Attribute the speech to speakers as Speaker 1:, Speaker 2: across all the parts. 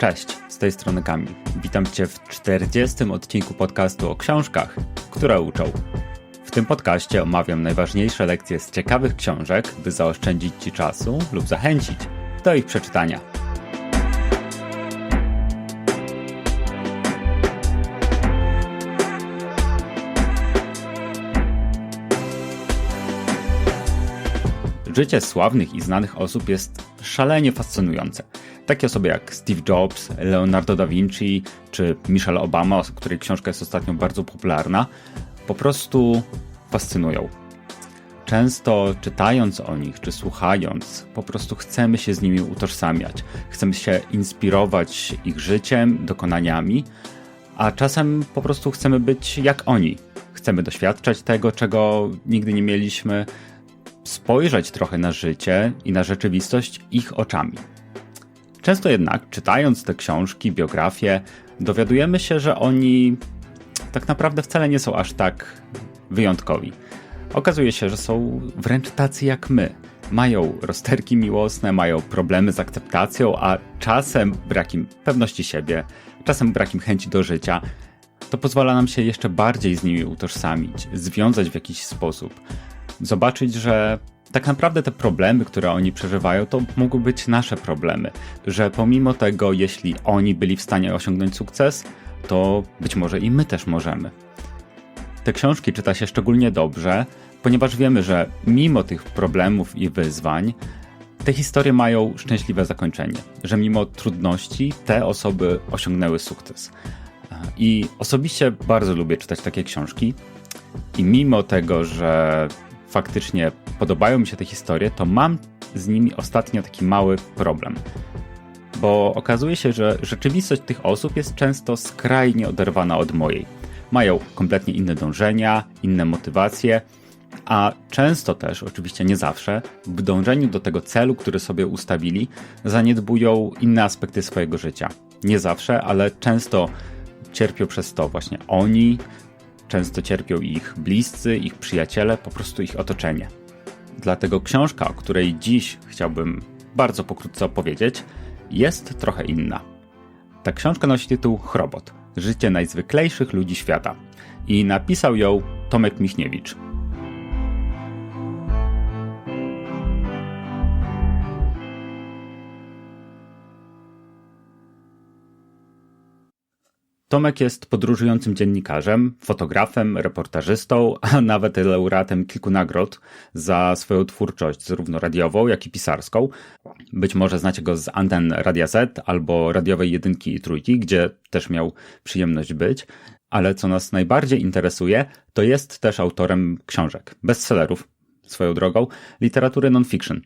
Speaker 1: Cześć, z tej strony Kamil. Witam Cię w 40. odcinku podcastu o książkach, które uczą. W tym podcaście omawiam najważniejsze lekcje z ciekawych książek, by zaoszczędzić Ci czasu lub zachęcić do ich przeczytania. Życie sławnych i znanych osób jest szalenie fascynujące. Takie osoby jak Steve Jobs, Leonardo da Vinci czy Michelle Obama, której książka jest ostatnio bardzo popularna, po prostu fascynują. Często czytając o nich czy słuchając, po prostu chcemy się z nimi utożsamiać, chcemy się inspirować ich życiem, dokonaniami, a czasem po prostu chcemy być jak oni. Chcemy doświadczać tego, czego nigdy nie mieliśmy, spojrzeć trochę na życie i na rzeczywistość ich oczami. Często jednak, czytając te książki, biografie, dowiadujemy się, że oni tak naprawdę wcale nie są aż tak wyjątkowi. Okazuje się, że są wręcz tacy jak my. Mają rozterki miłosne, mają problemy z akceptacją, a czasem brak im pewności siebie, czasem brak im chęci do życia. To pozwala nam się jeszcze bardziej z nimi utożsamić, związać w jakiś sposób zobaczyć, że tak naprawdę te problemy, które oni przeżywają, to mogły być nasze problemy. Że pomimo tego, jeśli oni byli w stanie osiągnąć sukces, to być może i my też możemy. Te książki czyta się szczególnie dobrze, ponieważ wiemy, że mimo tych problemów i wyzwań, te historie mają szczęśliwe zakończenie, że mimo trudności te osoby osiągnęły sukces. I osobiście bardzo lubię czytać takie książki. I mimo tego, że faktycznie podobają mi się te historie, to mam z nimi ostatnio taki mały problem. Bo okazuje się, że rzeczywistość tych osób jest często skrajnie oderwana od mojej. Mają kompletnie inne dążenia, inne motywacje, a często też, oczywiście nie zawsze, w dążeniu do tego celu, który sobie ustawili, zaniedbują inne aspekty swojego życia. Nie zawsze, ale często cierpią przez to właśnie oni, Często cierpią ich bliscy, ich przyjaciele, po prostu ich otoczenie. Dlatego książka, o której dziś chciałbym bardzo pokrótce opowiedzieć, jest trochę inna. Ta książka nosi tytuł Chrobot Życie najzwyklejszych ludzi świata i napisał ją Tomek Michniewicz. Tomek jest podróżującym dziennikarzem, fotografem, reportażystą, a nawet laureatem kilku nagród za swoją twórczość, zarówno radiową, jak i pisarską. Być może znacie go z anten Radia Z albo radiowej jedynki i trójki, gdzie też miał przyjemność być. Ale co nas najbardziej interesuje, to jest też autorem książek, bestsellerów, swoją drogą, literatury non-fiction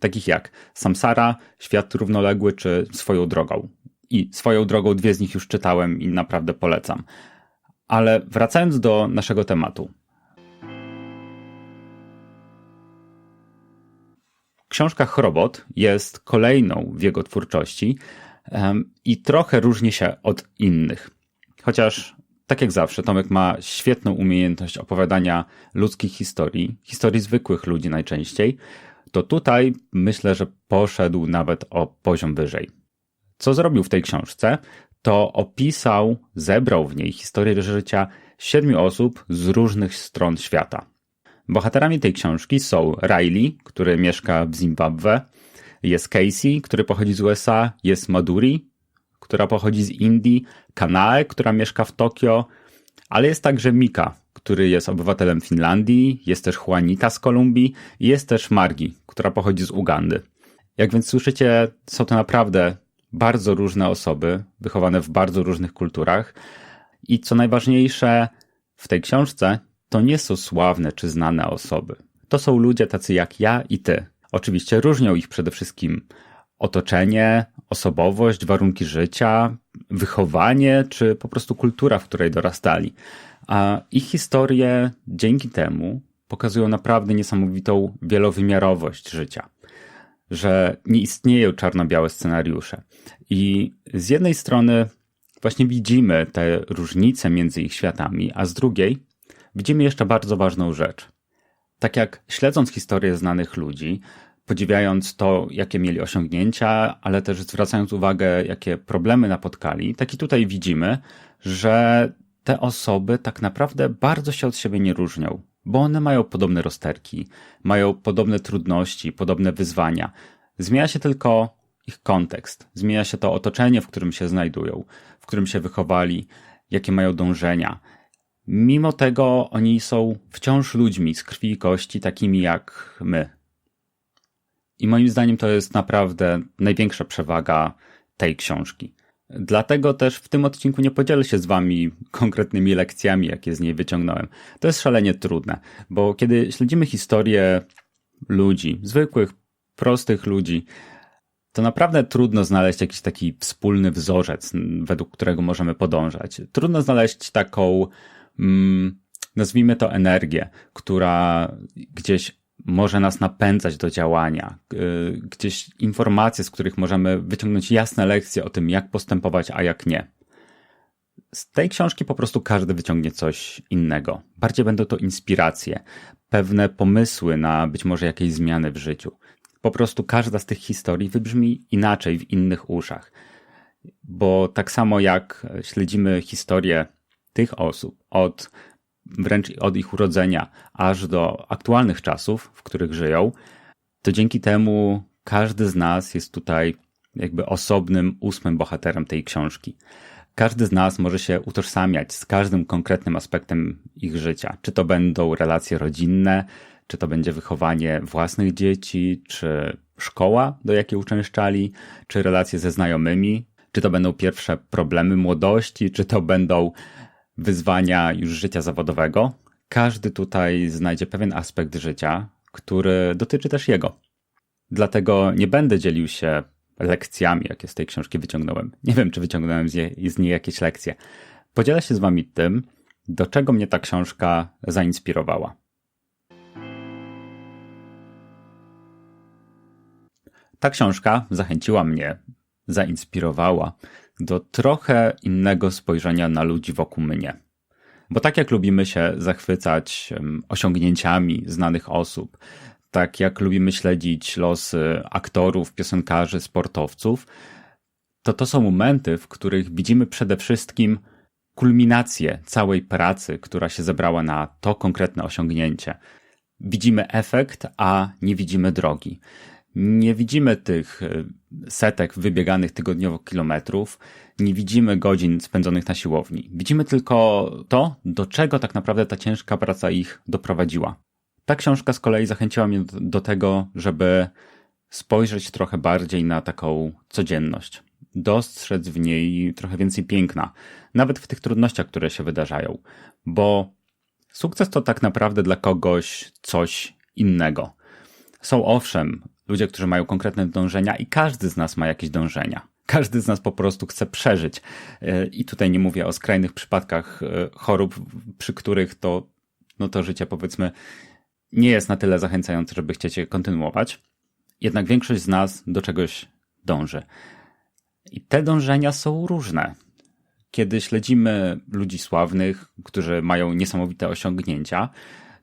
Speaker 1: takich jak Samsara, Świat równoległy czy Swoją drogą. I swoją drogą dwie z nich już czytałem i naprawdę polecam. Ale wracając do naszego tematu. Książka Chrobot jest kolejną w jego twórczości i trochę różni się od innych. Chociaż, tak jak zawsze, Tomek ma świetną umiejętność opowiadania ludzkich historii, historii zwykłych ludzi najczęściej, to tutaj myślę, że poszedł nawet o poziom wyżej. Co zrobił w tej książce, to opisał, zebrał w niej historię życia siedmiu osób z różnych stron świata. Bohaterami tej książki są Riley, który mieszka w Zimbabwe, jest Casey, który pochodzi z USA, jest Maduri, która pochodzi z Indii, Kanae, która mieszka w Tokio, ale jest także Mika, który jest obywatelem Finlandii, jest też Juanita z Kolumbii i jest też Margi, która pochodzi z Ugandy. Jak więc słyszycie, są to naprawdę bardzo różne osoby, wychowane w bardzo różnych kulturach. I co najważniejsze w tej książce, to nie są sławne czy znane osoby. To są ludzie tacy jak ja i ty. Oczywiście różnią ich przede wszystkim otoczenie, osobowość, warunki życia, wychowanie czy po prostu kultura, w której dorastali. A ich historie dzięki temu pokazują naprawdę niesamowitą wielowymiarowość życia że nie istnieją czarno-białe scenariusze. I z jednej strony właśnie widzimy te różnice między ich światami, a z drugiej widzimy jeszcze bardzo ważną rzecz. Tak jak śledząc historię znanych ludzi, podziwiając to, jakie mieli osiągnięcia, ale też zwracając uwagę, jakie problemy napotkali, tak i tutaj widzimy, że te osoby tak naprawdę bardzo się od siebie nie różnią, bo one mają podobne rozterki, mają podobne trudności, podobne wyzwania. Zmienia się tylko ich kontekst, zmienia się to otoczenie, w którym się znajdują, w którym się wychowali, jakie mają dążenia. Mimo tego oni są wciąż ludźmi z krwi i kości, takimi jak my. I moim zdaniem to jest naprawdę największa przewaga tej książki. Dlatego też w tym odcinku nie podzielę się z wami konkretnymi lekcjami, jakie z niej wyciągnąłem. To jest szalenie trudne, bo kiedy śledzimy historię ludzi, zwykłych, prostych ludzi, to naprawdę trudno znaleźć jakiś taki wspólny wzorzec, według którego możemy podążać. Trudno znaleźć taką, mm, nazwijmy to, energię, która gdzieś może nas napędzać do działania, y, gdzieś informacje, z których możemy wyciągnąć jasne lekcje o tym, jak postępować, a jak nie. Z tej książki po prostu każdy wyciągnie coś innego. Bardziej będą to inspiracje, pewne pomysły na być może jakieś zmiany w życiu. Po prostu każda z tych historii wybrzmi inaczej w innych uszach. Bo tak samo jak śledzimy historię tych osób od wręcz od ich urodzenia aż do aktualnych czasów, w których żyją, to dzięki temu każdy z nas jest tutaj jakby osobnym, ósmym bohaterem tej książki. Każdy z nas może się utożsamiać z każdym konkretnym aspektem ich życia. Czy to będą relacje rodzinne, czy to będzie wychowanie własnych dzieci, czy szkoła, do jakiej uczęszczali, czy relacje ze znajomymi, czy to będą pierwsze problemy młodości, czy to będą wyzwania już życia zawodowego, każdy tutaj znajdzie pewien aspekt życia, który dotyczy też jego. Dlatego nie będę dzielił się lekcjami, jakie z tej książki wyciągnąłem. Nie wiem, czy wyciągnąłem z niej jakieś lekcje. Podzielę się z wami tym, do czego mnie ta książka zainspirowała. Ta książka zachęciła mnie, zainspirowała do trochę innego spojrzenia na ludzi wokół mnie. Bo tak jak lubimy się zachwycać osiągnięciami znanych osób, tak jak lubimy śledzić losy aktorów, piosenkarzy, sportowców, to to są momenty, w których widzimy przede wszystkim kulminację całej pracy, która się zebrała na to konkretne osiągnięcie. Widzimy efekt, a nie widzimy drogi. Nie widzimy tych e, setek wybieganych tygodniowo kilometrów, nie widzimy godzin spędzonych na siłowni. Widzimy tylko to, do czego tak naprawdę ta ciężka praca ich doprowadziła. Ta książka z kolei zachęciła mnie do tego, żeby spojrzeć trochę bardziej na taką codzienność. Dostrzec w niej trochę więcej piękna, nawet w tych trudnościach, które się wydarzają, bo sukces to tak naprawdę dla kogoś coś innego. Są owszem ludzie, którzy mają konkretne dążenia i każdy z nas ma jakieś dążenia. Każdy z nas po prostu chce przeżyć. E, I tutaj nie mówię o skrajnych przypadkach e, chorób, przy których to, no to życie powiedzmy nie jest na tyle zachęcające, żeby chcieć je kontynuować. Jednak większość z nas do czegoś dąży. I te dążenia są różne. Kiedy śledzimy ludzi sławnych, którzy mają niesamowite osiągnięcia,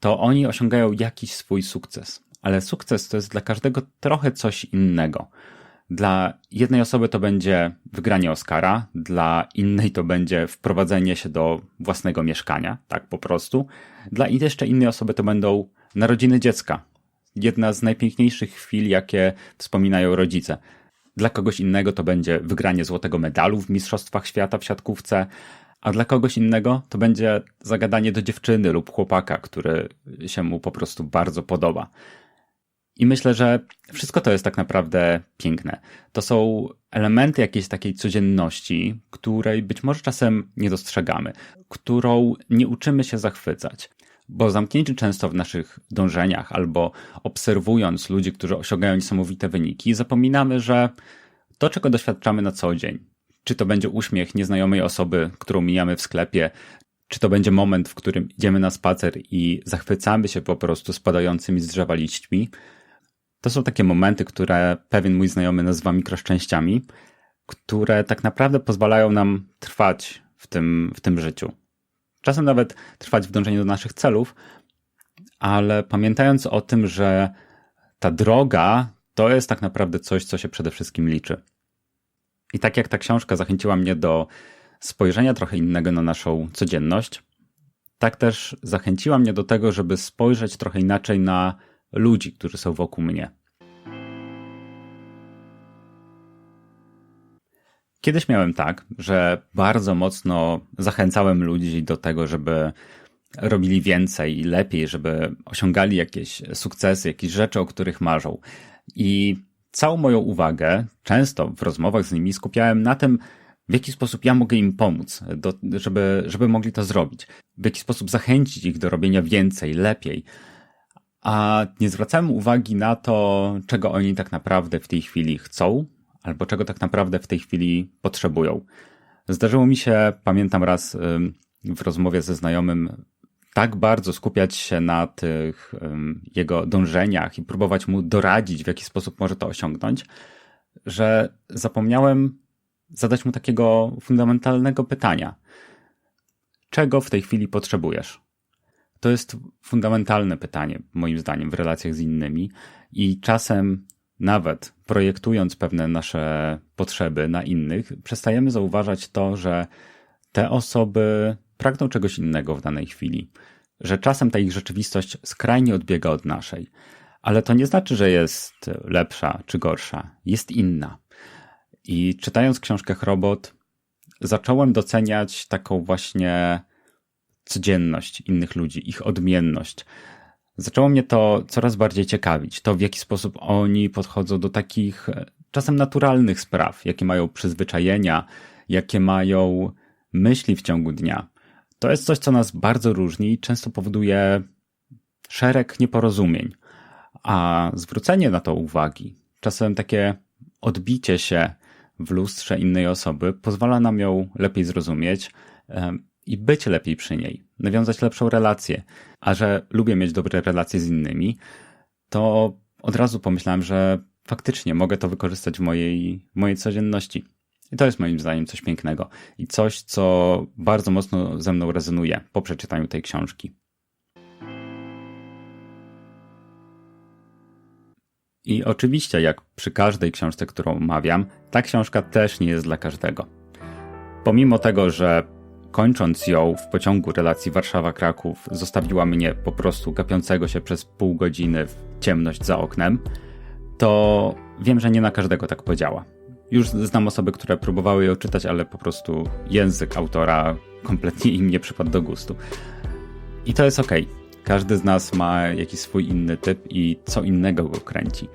Speaker 1: to oni osiągają jakiś swój sukces ale sukces to jest dla każdego trochę coś innego. Dla jednej osoby to będzie wygranie Oscara, dla innej to będzie wprowadzenie się do własnego mieszkania, tak po prostu. Dla jeszcze innej osoby to będą narodziny dziecka. Jedna z najpiękniejszych chwil, jakie wspominają rodzice. Dla kogoś innego to będzie wygranie złotego medalu w Mistrzostwach Świata w siatkówce, a dla kogoś innego to będzie zagadanie do dziewczyny lub chłopaka, który się mu po prostu bardzo podoba. I myślę, że wszystko to jest tak naprawdę piękne. To są elementy jakiejś takiej codzienności, której być może czasem nie dostrzegamy, którą nie uczymy się zachwycać. Bo zamknięci często w naszych dążeniach albo obserwując ludzi, którzy osiągają niesamowite wyniki, zapominamy, że to, czego doświadczamy na co dzień, czy to będzie uśmiech nieznajomej osoby, którą mijamy w sklepie, czy to będzie moment, w którym idziemy na spacer i zachwycamy się po prostu spadającymi z drzewa liśćmi, to są takie momenty, które pewien mój znajomy nazywa mikroszczęściami, które tak naprawdę pozwalają nam trwać w tym, w tym życiu. Czasem nawet trwać w dążeniu do naszych celów, ale pamiętając o tym, że ta droga to jest tak naprawdę coś, co się przede wszystkim liczy. I tak jak ta książka zachęciła mnie do spojrzenia trochę innego na naszą codzienność, tak też zachęciła mnie do tego, żeby spojrzeć trochę inaczej na ludzi, którzy są wokół mnie. Kiedyś miałem tak, że bardzo mocno zachęcałem ludzi do tego, żeby robili więcej i lepiej, żeby osiągali jakieś sukcesy, jakieś rzeczy, o których marzą. I całą moją uwagę, często w rozmowach z nimi, skupiałem na tym, w jaki sposób ja mogę im pomóc, do, żeby, żeby mogli to zrobić, w jaki sposób zachęcić ich do robienia więcej, lepiej. A nie zwracałem uwagi na to, czego oni tak naprawdę w tej chwili chcą, albo czego tak naprawdę w tej chwili potrzebują. Zdarzyło mi się, pamiętam raz w rozmowie ze znajomym, tak bardzo skupiać się na tych jego dążeniach i próbować mu doradzić, w jaki sposób może to osiągnąć, że zapomniałem zadać mu takiego fundamentalnego pytania. Czego w tej chwili potrzebujesz? To jest fundamentalne pytanie, moim zdaniem, w relacjach z innymi, i czasem nawet projektując pewne nasze potrzeby na innych, przestajemy zauważać to, że te osoby pragną czegoś innego w danej chwili, że czasem ta ich rzeczywistość skrajnie odbiega od naszej. Ale to nie znaczy, że jest lepsza czy gorsza, jest inna. I czytając książkę Robot, zacząłem doceniać taką właśnie codzienność innych ludzi, ich odmienność. Zaczęło mnie to coraz bardziej ciekawić, to w jaki sposób oni podchodzą do takich e, czasem naturalnych spraw, jakie mają przyzwyczajenia, jakie mają myśli w ciągu dnia. To jest coś, co nas bardzo różni i często powoduje szereg nieporozumień. A zwrócenie na to uwagi, czasem takie odbicie się w lustrze innej osoby pozwala nam ją lepiej zrozumieć i być lepiej przy niej, nawiązać lepszą relację. A że lubię mieć dobre relacje z innymi, to od razu pomyślałem, że faktycznie mogę to wykorzystać w mojej, mojej codzienności. I to jest moim zdaniem coś pięknego i coś, co bardzo mocno ze mną rezonuje po przeczytaniu tej książki. I oczywiście, jak przy każdej książce, którą omawiam, ta książka też nie jest dla każdego. Pomimo tego, że kończąc ją w pociągu relacji Warszawa-Kraków, zostawiła mnie po prostu gapiącego się przez pół godziny w ciemność za oknem, to wiem, że nie na każdego tak podziała. Już znam osoby, które próbowały ją czytać, ale po prostu język autora kompletnie im nie przypadł do gustu. I to jest ok. Każdy z nas ma jakiś swój inny typ i co innego go kręci.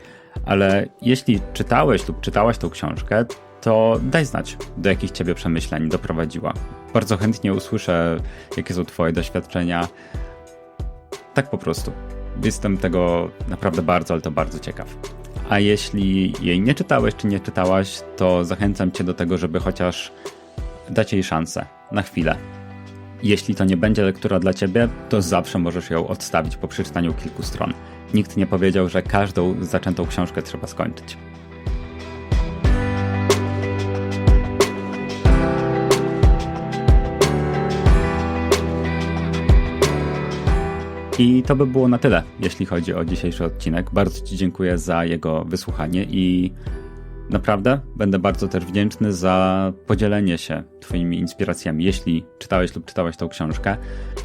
Speaker 1: Ale jeśli czytałeś lub czytałaś tą książkę, to daj znać, do jakich ciebie przemyśleń doprowadziła. Bardzo chętnie usłyszę, jakie są twoje doświadczenia. Tak po prostu. Jestem tego naprawdę bardzo, ale to bardzo ciekaw. A jeśli jej nie czytałeś czy nie czytałaś, to zachęcam cię do tego, żeby chociaż dać jej szansę na chwilę. Jeśli to nie będzie lektura dla ciebie, to zawsze możesz ją odstawić po przeczytaniu kilku stron. Nikt nie powiedział, że każdą zaczętą książkę trzeba skończyć. I to by było na tyle, jeśli chodzi o dzisiejszy odcinek. Bardzo Ci dziękuję za jego wysłuchanie i naprawdę będę bardzo też wdzięczny za podzielenie się Twoimi inspiracjami, jeśli czytałeś lub czytałaś tą książkę.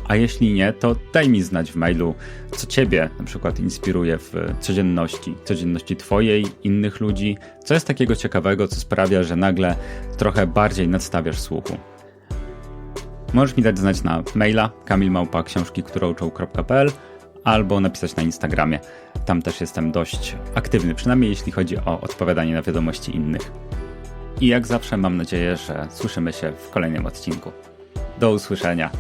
Speaker 1: A jeśli nie, to daj mi znać w mailu, co Ciebie na przykład inspiruje w codzienności, codzienności Twojej, innych ludzi, co jest takiego ciekawego, co sprawia, że nagle trochę bardziej nadstawiasz słuchu. Możesz mi dać znać na maila kamilmałpa.książki.którąuczą.pl albo napisać na Instagramie. Tam też jestem dość aktywny, przynajmniej jeśli chodzi o odpowiadanie na wiadomości innych. I jak zawsze mam nadzieję, że słyszymy się w kolejnym odcinku. Do usłyszenia.